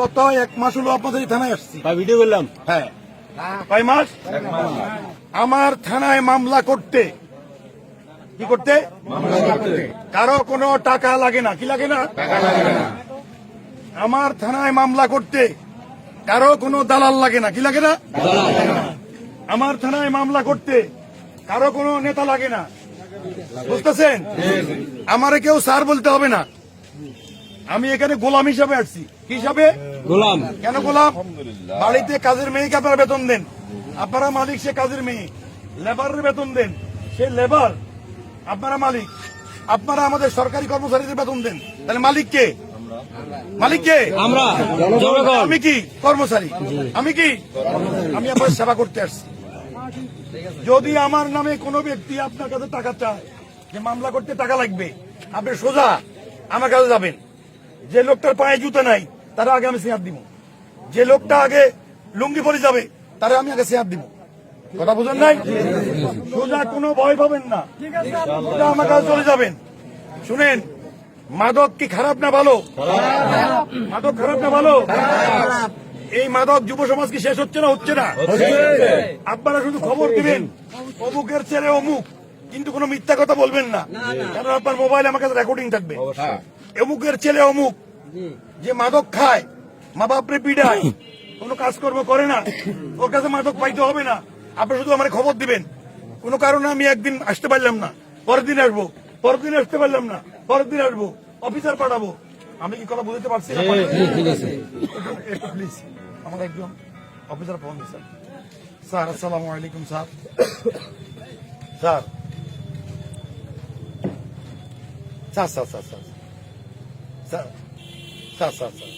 গত এক মাস হলো আপনাদের থানায় আসছি। ভাই ভিডিও করলাম। হ্যাঁ। কয় মাস? আমার থানায় মামলা করতে। কি করতে? কারও কোনো টাকা লাগে না। কি লাগে না? আমার থানায় মামলা করতে। কারও কোনো দালাল লাগে না। কি লাগে না? আমার থানায় মামলা করতে। কারও কোনো নেতা লাগে না। বুঝতেছেন? আমারে কেউ স্যার বলতে হবে না। আমি এখানে গোলাম হিসাবে আসছি। কি হিসাবে? গোলাম। কেন গোলাম? বাড়িতে কাজের মেয়েকে আপনারা বেতন দেন? আপনারা মালিক সে কাজের মেয়ে। লেবারের বেতন দেন। সে লেবার আপনারা মালিক। আপনারা আমাদের সরকারি কর্মচারীদের বেতন দেন। তাহলে মালিক কে? মালিক কে? আমরা। আমি কি? কর্মচারী। আমি কি? আমি আপনার সেবা করতে আসছি। যদি আমার নামে কোনো ব্যক্তি আপনার কাছে টাকা চায় যে মামলা করতে টাকা লাগবে আপনি সোজা আমার কাছে যাবেন। যে লোকটার পায়ে জুতো নাই, তারা আগে আমি সিয়ার দিব। যে লোকটা আগে লুঙ্গি পরে যাবে, তারা আমি আগে সিয়ার দিব। কথা বুঝেন নাই? সোজা কোনো ভয় পাবেন না। সোজা আমার কাছে চলে যাবেন। শুনেন, মাদক কি খারাপ না ভালো? মাদক খারাপ না ভালো? এই মাদক যুব সমাজ কি শেষ হচ্ছে না হচ্ছে না? আপনারা শুধু খবর দিবেন, অমুকের ছেলে অমুক, কিন্তু কোনো মিথ্যা কথা বলবেন না। কারণ আপনার মোবাইল আমার কাছে রেকর্ডিং থাকবে। অমুকের ছেলে অমুক। যে মাদক খায় মা বাপরে পিডায় কোনো কাজকর্ম করে না। ওর কাছে মাদক পাইতে হবে না। আপনি শুধু আমার খবর দিবেন। কোনো কারণে আমি একদিন আসতে পারলাম না। পরের দিন আসব। পরের দিন আসতে পারলাম না। পরের দিন আসব। অফিসার পাঠাবো। আমি কি কথা বুঝতে পারছি? প্লিজ আমার একজন অফিসার ফোন দিচ্ছেন স্যার আসসালামু আলাইকুম sir. Sir. Sir sir sir sir. Sir sir sir sir.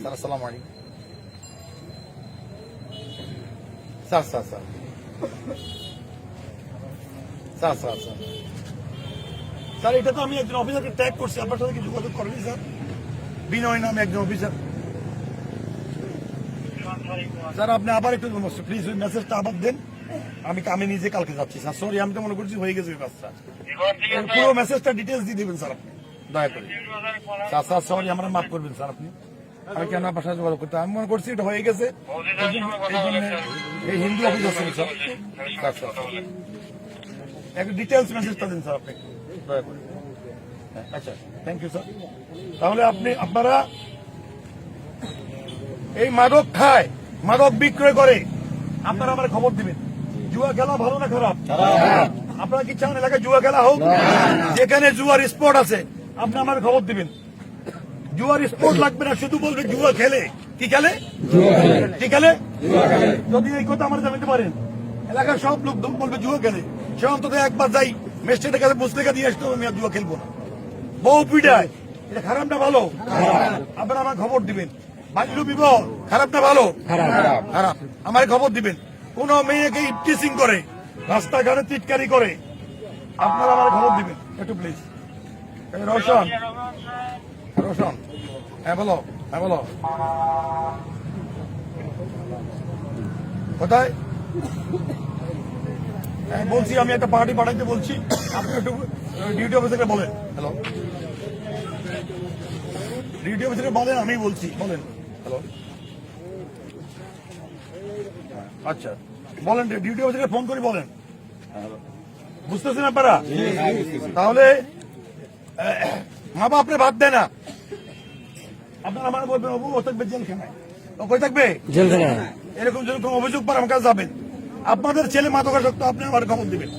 Sir আসসালামু আলাইকুম। Sir sir sir. Sir sir sir. Sir এটা তো আমি একজন অফিসারকে ট্যাগ করছি আপনার সাথে কি যোগাযোগ করেনি স্যার? বিনয় নামে একজন অফিসার। স্যার আপনি আবার একটু প্লিজ ওই মেসেজটা আবার দেন। আমি আমি নিজে কালকে যাচ্ছি স্যার। সরি আমি তো মনে করছি হয়ে গেছে ওই কাজটা পুরো মেসেজটা ডিটেলস দিয়ে দেবেন স্যার আপনি। দয়া করে। স্যার সরি আমরা মাফ করবেন স্যার আপনি। আমি কেন আপনার সাথে যোগাযোগ করতে আমি মনে করছি এটা হয়ে গেছে। এই হিন্দু অফিস আছে স্যার। স্যার। ডিটেলস মেসেজটা দিন স্যার আপনি। দয়া করে। হ্যাঁ, আচ্ছা থ্যাংক ইউ স্যার তাহলে আপনি আপনারা এই মাদক খায় মাদক বিক্রয় করে আপনারা আমার খবর দিবেন। জুয়া খেলা ভালো না খারাপ? আপনারা কি চান এলাকায় জুয়া খেলা হোক? যেখানে জুয়ার স্পট আছে। আপনি আমার খবর দিবেন। জুয়ার স্পট লাগবে না শুধু বলবে জুয়া খেলে। কি খেলে? কি খেলে? যদি এই কথা আমার জানাতে পারেন এলাকার সব লোক বলবে জুয়া খেলে। সে অন্তত একবার যাই মেস্টের কাছে পুস্তিকা দিয়ে আসতে হবে, আমি আর জুয়া খেলব না। বউ পিটায় এটা খারাপ না ভালো? আপনারা আমার খবর দিবেন। বাল্য বিবাহ খারাপ না ভালো? খারাপ। আমার খবর দিবেন। কোন মেয়েকে ইপটিসিং করে রাস্তাঘাটে চিৎকারি করে আপনারা আমার খবর দিবেন। একটু প্লিজ রোশন রোশন হ্যাঁ বলো হ্যাঁ বলো কোথায় হ্যাঁ, বলছি আমি একটা পার্টি পাঠাইতে বলছি। আপনি একটু ডিউটি অফিসারকে বলেন। হ্যালো ডিউটি অফিসারকে বলেন আমি বলছি। বলেন। হ্যালো আচ্ছা। বলেন ডিউটি অফিসারকে ফোন করে বলেন। বুঝতেছেন আপনারা? তাহলে মা বাপ আপনি বাদ দেয় না। আপনারা আমার বলবেন অবু ও থাকবে জেলখানায়। ও কই থাকবে? জেলখানা এরকম যদি কোনো অভিযোগ পার আমার কাছে যাবেন। আপনাদের ছেলে মাদকাসক্ত আপনি আমার খবর দিবেন।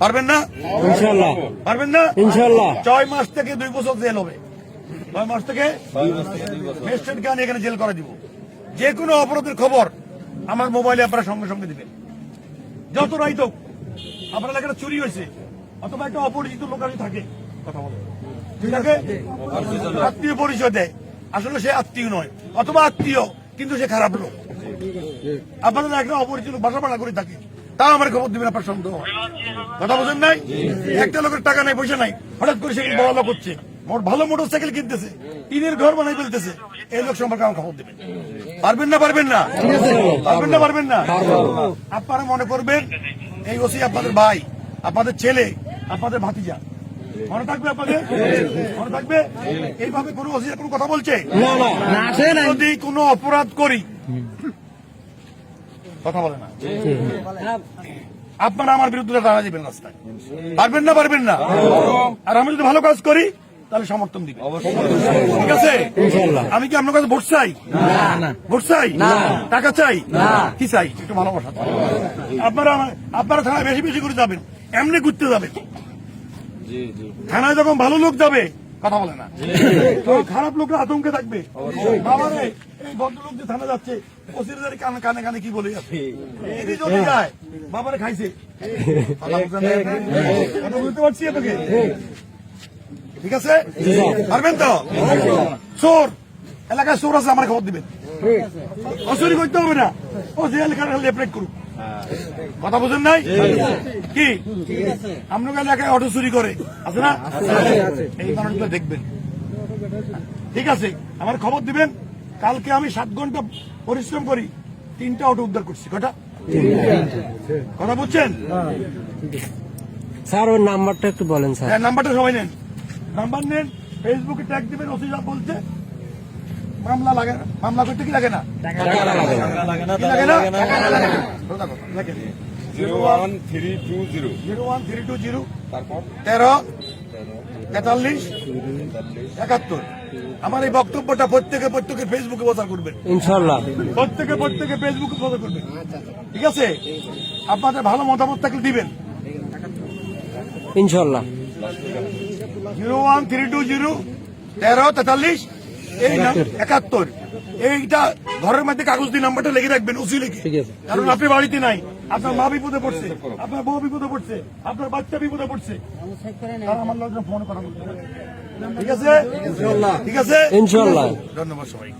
পারবেন না? ইনশাল্লাহ পারবেন না? ইনশাল্লাহ ছয় মাস থেকে দুই বছর জেল হবে। ছয় মাস থেকে ম্যাজিস্ট্রেট গান এখানে জেল করে দিব। যে কোনো অপরাধের খবর আমার মোবাইলে আপনারা সঙ্গে সঙ্গে দিবেন। যত রাইত হোক আপনার এলাকাটা চুরি হয়েছে। অথবা একটা অপরিচিত লোক আমি থাকে। কথা বলে। আত্মীয় পরিচয় দেয়। আসলে সে আত্মীয় নয় অথবা আত্মীয় কিন্তু সে খারাপ লোক। আপনারা একটা অপরিচিত বাসা ভাড়া করে থাকে। তাও আমার খবর দিবেন আপনার সন্দেহ। কথা বোঝেন নাই? একটা লোকের টাকা নাই পয়সা নাই। হঠাৎ করে সে বড় লোক হচ্ছে। মোট ভালো মোটর সাইকেল কিনতেছে। টিনের ঘর বানাই ফেলতেছে। এই লোক সম্পর্কে আমার খবর দেবেন। পারবেন না পারবেন না? পারবেন না পারবেন না? আপনারা মনে করবেন এই ওসি আপনাদের ভাই। আপনাদের ছেলে আপনাদের ভাতিজা। মনে থাকবে আপনাদের? মনে থাকবে? এইভাবে কোনো কোনো কথা বলছে? যদি কোনো অপরাধ করি কথা বলে না। আপনারা আমার বিরুদ্ধে দাঁড়া দিবেন রাস্তায়। পারবেন না পারবেন না। আর আমি যদি ভালো কাজ করি তাহলে সমর্থন দিবেন। ঠিক আছে? আমি কি আপনার কাছে ভোট চাই? ভোট চাই? টাকা চাই? কি চাই? একটু ভালোবাসা। আপনারা আপনারা থানায় বেশি বেশি করে যাবেন। এমনি ঘুরতে যাবে। থানায় যখন ভালো লোক যাবে কথা বলে না। খারাপ লোকরা আতঙ্কে থাকবে। বাবা রে এই ভদ্রলোক যে থানা যাচ্ছে ওসির কানে কানে কানে কি বলে যাচ্ছে? যদি যায় বাবারে খাইছে। বুঝতে না? কথা বুঝতে পারছি আপনাকে ঠিক আছে? পারবেন তো? চোর। এলাকায় চোর আছে আমার খবর দিবেন। অচুরি করতে হবে না। ও যে এলাকার লেপরেট করুক। কথা বুঝেন নাই? কি? আপনার এলাকায় অটো চুরি করে। আছে না? এই মানুষগুলো দেখবেন। ঠিক আছে আমার খবর দিবেন। কালকে আমি সাত ঘণ্টা পরিশ্রম করি তিনটা অটো উদ্ধার করছি। কটা? কথা বুঝছেন? স্যার ওর নাম্বারটা একটু বলেন স্যার। হ্যাঁ নাম্বারটা সবাই নেন। নাম্বার নেন ফেসবুকে ট্যাগ দিবেন ওসি বলছে মামলা লাগে মামলা করতে কি লাগে না? লাগে না? সোজা কথা, লেখেন। Zero one three two zero. Zero one three two zero. তারপর? তেরো তেতাল্লিশ একাত্তর। আমার এই বক্তব্যটা প্রত্যেকে প্রত্যেকে ফেসবুকে প্রচার করবেন। ইনশাল্লাহ প্রত্যেকে প্রত্যেকে ফেসবুকে প্রচার করবেন। ঠিক আছে? আপনাদের ভালো মতামত থাকলে দিবেন। ইনশাল্লাহ zero one three two zero তেরো তেতাল্লিশ এই একাত্তর। এইটা ঘরের মধ্যে কাগজ দিয়ে নাম্বারটা লিখে রাখবেন উঁচু লিখে। কারণ আপনি বাড়িতে নাই আপনার মা বিপদে পড়ছে আপনার বউ বিপদে পড়ছে আপনার বাচ্চা বিপদে পড়ছে। আমার লোকজন ফোন করা ঠিক আছে? ঠিক আছে? ইনশাল্লাহ ধন্যবাদ সবাই